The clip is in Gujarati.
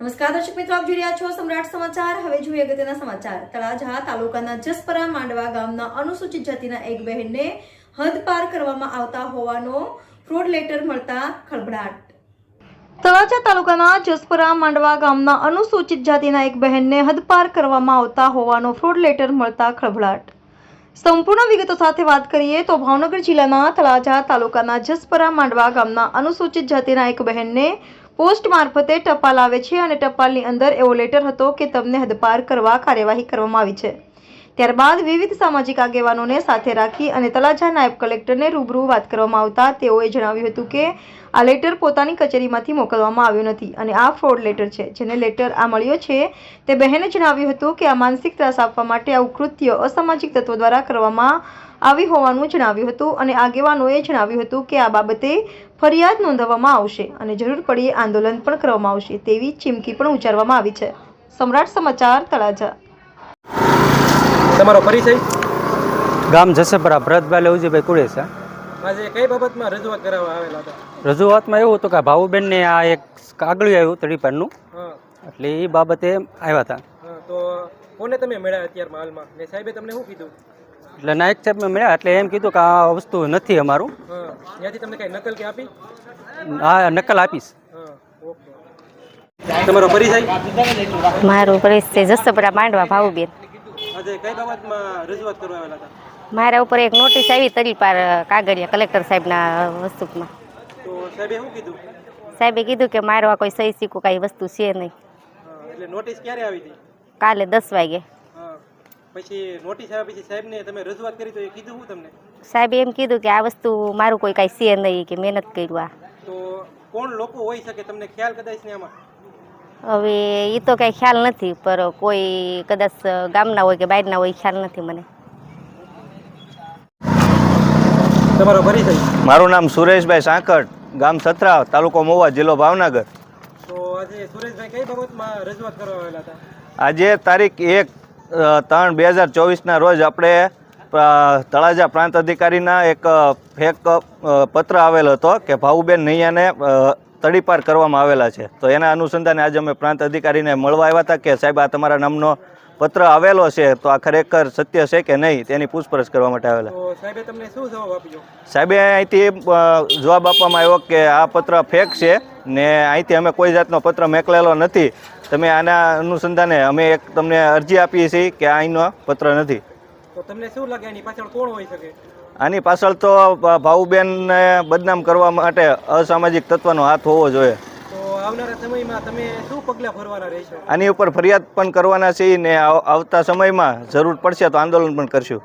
નમસ્કાર, દર્શક મિત્રો, આપ જોઈ રહ્યા છો સમ્રાટ સમાચાર. હવે જોઈએ અગત્યના સમાચાર. તળાજા તાલુકાના જસપરા માંડવા ગામના અનુસૂચિત જાતિના એક બહેનને હદ પાર કરવામાં આવતા હોવાનો ફ્રોડ લેટર મળતા ખળભળાટ. તળાજા તાલુકાના જસપરા માંડવા ગામના અનુસૂચિત જાતિના એક બહેનને હદપાર કરવામાં આવતા હોવાનો ફ્રોડ લેટર મળતા ખળભળાટ. સંપૂર્ણ વિગતો સાથે વાત કરીએ તો ભાવનગર જિલ્લાના તળાજા તાલુકાના જસપરા માંડવા ગામના અનુસૂચિત જાતિના એક બહેનને પોસ્ટ મારફતે ટપાલ આવે છે અને ટપાલની અંદર એવો લેટર હતો કે તમને હદપાર કરવા કાર્યવાહી કરવામાં આવી છે. ત્યારબાદ વિવિધ સામાજિક આગેવાનોને સાથે રાખી અને તલાજા નાયબ કલેક્ટરને રૂબરૂ વાત કરવામાં આવતા તેઓએ જણાવ્યું હતું કે આ લેટર પોતાની કચેરીમાંથી મોકલવામાં આવ્યો નથી અને આ ફ્રોડ લેટર છે. જેને લેટર આ મળ્યો છે તે બહેને જણાવ્યું હતું કે આ માનસિક ત્રાસ આપવા માટે આવું કૃત્ય અસામાજિક તત્વો દ્વારા કરવામાં આવી હોવાનું જણાવ્યું હતું અને આગેવાનોએ જણાવ્યું હતું કે આ બાબતે ફરિયાદ નોંધવામાં આવશે અને જરૂર પડીએ આંદોલન પણ કરવામાં આવશે તેવી ચીમકી પણ ઉચ્ચારવામાં આવી છે. સમ્રાટ સમાચાર તળાજા. તમારો પરિચય? ગામ જસપરા ભરતભાઈ લવજીભાઈ કુડેસા આજે કઈ બાબતમાં રજૂઆત કરાવવા આવેલા હતા? રજૂઆતમાં એવું હતું કે ભાવુબેનને આ એક કાગળિયું આવ્યું તડીપારનું હા. એટલે એ બાબતે આવ્યા હતા. તો કોને તમે મળ્યા અત્યારમાં હાલમાં? ને સાહેબે તમને શું કીધું? એટલે નાયક સાહેબ મેં મળ્યા એટલે એમ કીધું કે આ વસ્તુ નથી અમારું. હા. ત્યાંથી તમને કઈ નકલ કે આપી? આ નકલ આપીશ. હા ઓકે. તમારો પરિચય? મારો પરિચય જસપરા માંડવા ભાવુબેન આજે કઈ બાબતમાં રજૂઆત કરવા આવેલા હતા? મારા ઉપર એક નોટિસ આવી તરીપાર કાગળિયા કલેક્ટર સાહેબના વસ્તુમાં તો સાહેબે શું કીધું? સાહેબે કીધું કે મારો આ કોઈ સહી સિક્કો કાંઈ વસ્તુ છે નહીં. એટલે નોટિસ ક્યારે આવી હતી? કાલે દસ વાગે. પછી નોટિસ આવ્યા પછી સાહેબને તમે રજૂઆત કરી તો એ કીધું હું તમને? સાહેબ એમ કીધું કે આ વસ્તુ મારું કોઈ કાંઈ છે નહીં કે મહેનત કર્યું આ. તો કોણ લોકો હોઈ શકે તમને ખ્યાલ કદાચ ને આમાં? હવે એ તો કાંઈ ખ્યાલ નથી પર કોઈ કદાચ ગામના હોય કે બહારના હોય ખ્યાલ નથી મને. તમારો પરિચય? મારું નામ સુરેશભાઈ સાંકળ ગામ સથરા તાલુકો મોવા જિલ્લો ભાવનગર. તો આજે સુરેશભાઈ કઈ બાબતમાં રજૂઆત કરવા આવેલા હતા? આજે તારીખ એક ત્રણ બે હજાર ચોવીસના રોજ આપણે તળાજા પ્રાંત અધિકારીના એક ફેક પત્ર આવેલો હતો કે ભાવુબેન નૈયાને તડીપાર કરવામાં આવેલા છે. તો એના અનુસંધાને આજે અમે પ્રાંત અધિકારીને મળવા આવ્યા હતા કે સાહેબ આ તમારા નામનો પત્ર આવેલો છે તો આ ખરેખર સત્ય છે કે નહીં તેની પૂછપરછ કરવા માટે આવેલા. સાહેબે તમને શું જવાબ આપ્યો? સાહેબે અહીંથી જવાબ આપવામાં આવ્યો કે આ પત્ર ફેક છે ને અહીંથી અમે કોઈ જાતનો પત્ર મેકલેલો નથી. તમે આના અનુસંધાને અમે એક તમને અરજી આપીએ છીએ કે અહીંનો પત્ર નથી. તો તમને શું લાગે એની પાછળ કોણ હોઈ શકે? આની પાછળ તો ભાવુબેનને બદનામ કરવા માટે અસામાજિક તત્વનો હાથ હોવો જોઈએ. આની ઉપર ફરિયાદ પણ કરવાના છે ને આવતા સમયમાં જરૂર પડશે તો આંદોલન પણ કરશું.